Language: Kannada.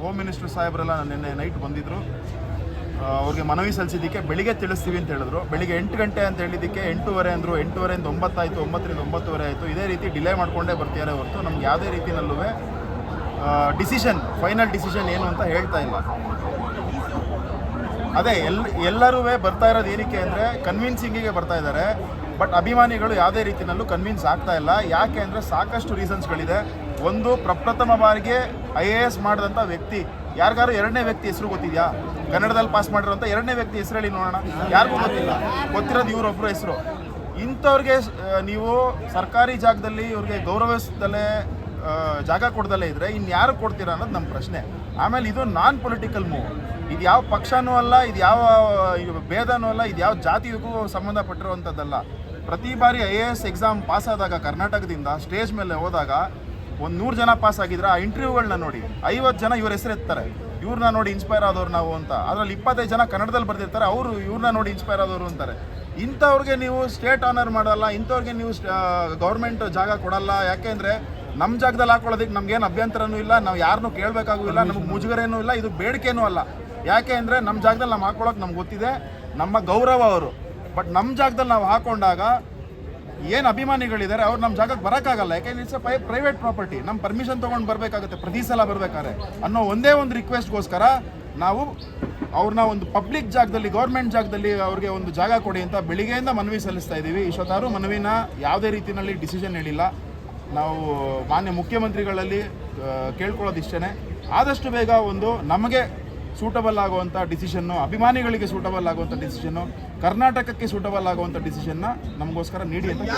ಹೋಮ್ ಮಿನಿಸ್ಟರ್ ಸಾಹೇಬರೆಲ್ಲ ನಿನ್ನೆ ನೈಟ್ ಬಂದಿದ್ರು. ಆ, ಅವ್ರಿಗೆ ಮನವಿ ಸಲ್ಲಿಸಿದ್ದಕ್ಕೆ ಬೆಳಿಗ್ಗೆ ತಿಳಿಸ್ತೀವಿ ಅಂತ ಹೇಳಿದ್ರು. ಬೆಳಿಗ್ಗೆ ಎಂಟು ಗಂಟೆ ಅಂತ ಹೇಳಿದ್ದಕ್ಕೆ ಎಂಟೂವರೆ ಅಂದರು. ಎಂಟೂವರೆಯಿಂದ ಒಂಬತ್ತಾಯಿತು ಒಂಬತ್ತರಿಂದ ಒಂಬತ್ತುವರೆ ಆಯಿತು. ಇದೇ ರೀತಿ ಡಿಲೇ ಮಾಡಿಕೊಂಡೇ ಬರ್ತಿದ್ದಾರೆ ಹೊರತು ನಮ್ಗೆ ಯಾವುದೇ ರೀತಿಯಲ್ಲೂ ಡಿಸಿಷನ್ ಫೈನಲ್ ಡಿಸಿಷನ್ ಏನು ಅಂತ ಹೇಳ್ತಾ ಇಲ್ಲ. ಅದೇ ಎಲ್ ಎಲ್ಲರೂ ಬರ್ತಾ ಇರೋದು ಏನಕ್ಕೆ ಅಂದರೆ ಕನ್ವಿನ್ಸಿಂಗಿಗೆ ಬರ್ತಾ ಇದ್ದಾರೆ. ಬಟ್ ಅಭಿಮಾನಿಗಳು ಯಾವುದೇ ರೀತಿಯಲ್ಲೂ ಕನ್ವಿನ್ಸ್ ಆಗ್ತಾ ಇಲ್ಲ. ಯಾಕೆ ಅಂದರೆ ಸಾಕಷ್ಟು ರೀಸನ್ಸ್ಗಳಿದೆ ಒಂದು ಪ್ರಪ್ರಥಮ ಬಾರಿಗೆ ಐ ಎ ಎಸ್ ಮಾಡಿದಂಥ ವ್ಯಕ್ತಿ. ಯಾರಿಗಾರು ಎರಡನೇ ವ್ಯಕ್ತಿ ಹೆಸರು ಗೊತ್ತಿದೆಯಾ? ಕನ್ನಡದಲ್ಲಿ ಪಾಸ್ ಮಾಡಿರೋಂಥ ಎರಡನೇ ವ್ಯಕ್ತಿ ಹೆಸರು ಹೇಳಿ ನೋಡೋಣ. ಯಾರಿಗೂ ಗೊತ್ತಿಲ್ಲ. ಗೊತ್ತಿರೋದು ಇವರೊಬ್ಬರು ಹೆಸರು. ಇಂಥವ್ರಿಗೆ ನೀವು ಸರ್ಕಾರಿ ಜಾಗದಲ್ಲಿ ಇವ್ರಿಗೆ ಗೌರವಿಸ್ದಲೇ ಜಾಗ ಕೊಡ್ದಲೇ ಇದ್ರೆ ಇನ್ಯಾರು ಕೊಡ್ತೀರಾ ಅನ್ನೋದು ನಮ್ಮ ಪ್ರಶ್ನೆ. ಆಮೇಲೆ ಇದು ನಾನ್ ಪೊಲಿಟಿಕಲ್ ಮೂವ್ ಇದು ಯಾವ ಪಕ್ಷನೂ ಅಲ್ಲ, ಇದು ಯಾವ ಭೇದನೂ ಅಲ್ಲ, ಇದು ಯಾವ ಜಾತಿಗೂ ಸಂಬಂಧಪಟ್ಟಿರುವಂಥದ್ದಲ್ಲ ಪ್ರತಿ ಬಾರಿ I A S exam pass ಆದಾಗ ಕರ್ನಾಟಕದಿಂದ ಸ್ಟೇಜ್ ಮೇಲೆ ಹೋದಾಗ ಒಂದು ನೂರು ಜನ ಪಾಸ್ ಆಗಿದ್ರೆ ಆ ಇಂಟರ್ವ್ಯೂಗಳನ್ನ ನೋಡಿ. ಐವತ್ತು ಜನ ಇವ್ರ ಹೆಸರು ಎತ್ತಾರೆ ಇವ್ರನ್ನ ನೋಡಿ ಇನ್ಸ್ಪೈರ್ ಆದವ್ರು ನಾವು ಅಂತ. ಅದರಲ್ಲಿ ಇಪ್ಪತ್ತೈದು ಜನ ಕನ್ನಡದಲ್ಲಿ ಬರ್ದಿರ್ತಾರೆ, ಅವರು ಇವ್ರನ್ನ ನೋಡಿ ಇನ್ಸ್ಪೈರ್ ಆದವರು ಅಂತಾರೆ. ಇಂಥವ್ರಿಗೆ ನೀವು ಸ್ಟೇಟ್ ಆನರ್ ಮಾಡಲ್ಲ, ಇಂಥವ್ರಿಗೆ ನೀವು ಗೌರ್ಮೆಂಟ್ ಜಾಗ ಕೊಡಲ್ಲ. ಯಾಕೆಂದರೆ ನಮ್ಮ ಜಾಗದಲ್ಲಿ ಹಾಕೊಳ್ಳೋದಕ್ಕೆ ನಮ್ಗೇನು ಅಭ್ಯಂತರನೂ ಇಲ್ಲ, ನಾವು ಯಾರನ್ನೂ ಕೇಳಬೇಕಾಗೂ ಇಲ್ಲ, ನಮಗೆ ಮುಜುಗರೇನೂ ಇಲ್ಲ, ಇದು ಬೇಡಿಕೆನೂ ಅಲ್ಲ. ಯಾಕೆ ಅಂದರೆ ನಮ್ಮ ಜಾಗದಲ್ಲಿ ನಾವು ಹಾಕೊಳ್ಳೋಕೆ ನಮ್ಗೆ ಗೊತ್ತಿದೆ, ನಮ್ಮ ಗೌರವ ಅವರು. ಬಟ್ ನಮ್ಮ ಜಾಗದಲ್ಲಿ ನಾವು ಹಾಕೊಂಡಾಗ ಏನು ಅಭಿಮಾನಿಗಳಿದ್ದಾರೆ, ಅವ್ರು ನಮ್ಮ ಜಾಗಕ್ಕೆ ಬರೋಕ್ಕಾಗಲ್ಲ. ಯಾಕೆಂದ್ರೆ ಇಟ್ಸ್ ಎ ಪ್ರೈವೇಟ್ ಪ್ರಾಪರ್ಟಿ ನಮ್ಮ ಪರ್ಮಿಷನ್ ತೊಗೊಂಡು ಬರಬೇಕಾಗುತ್ತೆ, ಪ್ರತಿ ಸಲ ಬರಬೇಕಾದ್ರೆ. ಅನ್ನೋ ಒಂದೇ ಒಂದು ರಿಕ್ವೆಸ್ಟ್ಗೋಸ್ಕರ ನಾವು ಅವ್ರನ್ನ ಒಂದು ಪಬ್ಲಿಕ್ ಜಾಗದಲ್ಲಿ ಗೌರ್ಮೆಂಟ್ ಜಾಗದಲ್ಲಿ ಅವ್ರಿಗೆ ಒಂದು ಜಾಗ ಕೊಡಿ ಅಂತ ಬೆಳಿಗ್ಗೆಯಿಂದ ಮನವಿ ಸಲ್ಲಿಸ್ತಾ ಇದ್ದೀವಿ ಇಷ್ಟೊತ್ತಾರು ಮನವಿನ ಯಾವುದೇ ರೀತಿಯಲ್ಲಿ ಡಿಸಿಷನ್ ಹೇಳಿಲ್ಲ. ನಾವು ಮಾನ್ಯ ಮುಖ್ಯಮಂತ್ರಿಗಳಲ್ಲಿ ಕೇಳ್ಕೊಳ್ಳೋದು ಇಷ್ಟೇ ಆದಷ್ಟು ಬೇಗ ಒಂದು ನಮಗೆ ಸೂಟಬಲ್ ಆಗುವಂಥ ಡಿಸಿಷನ್ನು ಅಭಿಮಾನಿಗಳಿಗೆ ಸೂಟಬಲ್ ಆಗುವಂಥ ಡಿಸಿಷನ್ನು ಕರ್ನಾಟಕಕ್ಕೆ ಸೂಟಬಲ್ ಆಗುವಂಥ ಡಿಸಿಷನ್ನ ನಮಗೋಸ್ಕರ ನೀಡಿ ಅಂತ.